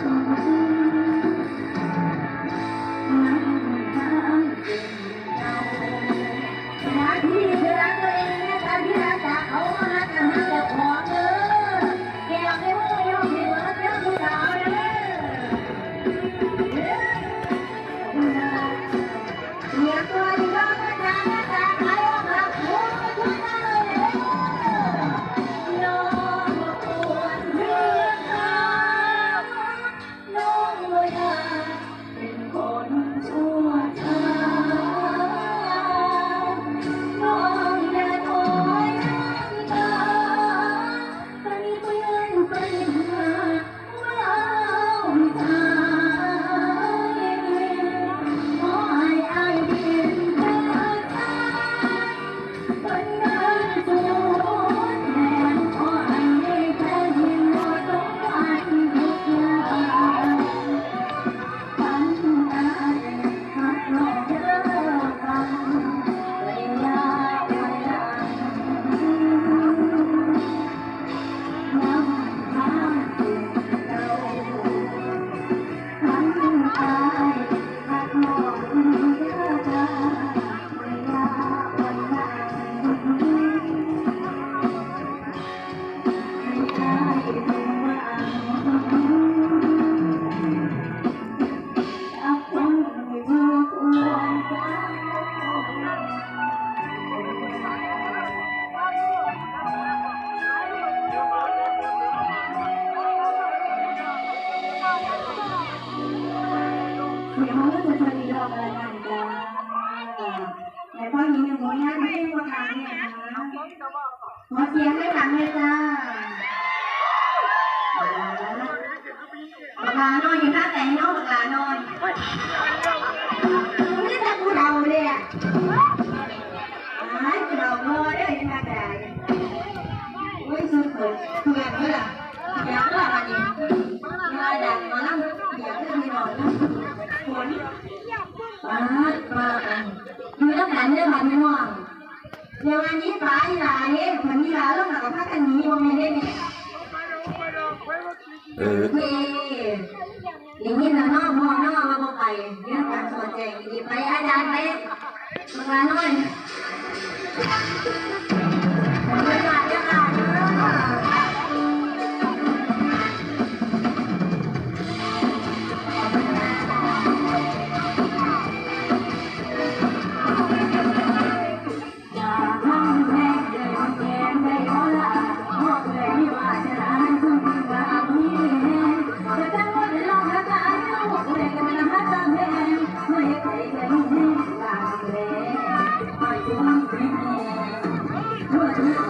เดี๋ยวมันก็จะชวนเราอะไรกันจ้าแต่พ่อหญิงยังโวยงานไม่ได้ว่าทางเนี่ยนะขอเสียงให้หลังเลยจ้าปากลาน้อยอยู่ท่าแต่งน้องปากลาน้อยนี่แต่กูเดาเลยอะไอ้กูเดาโง่ได้ยังไงได้เฮ้ยสุดเลยทุกอย่างก็ล่ะอยากว่ามันนี่มาดักมานั่งอยากจะมีหน่อยนะฝน มามาอยู่ต้องกันเรื่องมันม่วงเดี๋ยววันนี้ฟ้าอีหลาเนี่ยมันอีหลาเรื่องหลังกับพักกันนี้วงไม่ได้เนี่ยเออเฮ้อย่งนี้นะนองพ่อน้องมาบอกไปเรื่องการสอนแจงดีไปอาจารย์ไปมาหน่อย Yeah.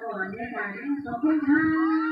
เพื่อนต่อก่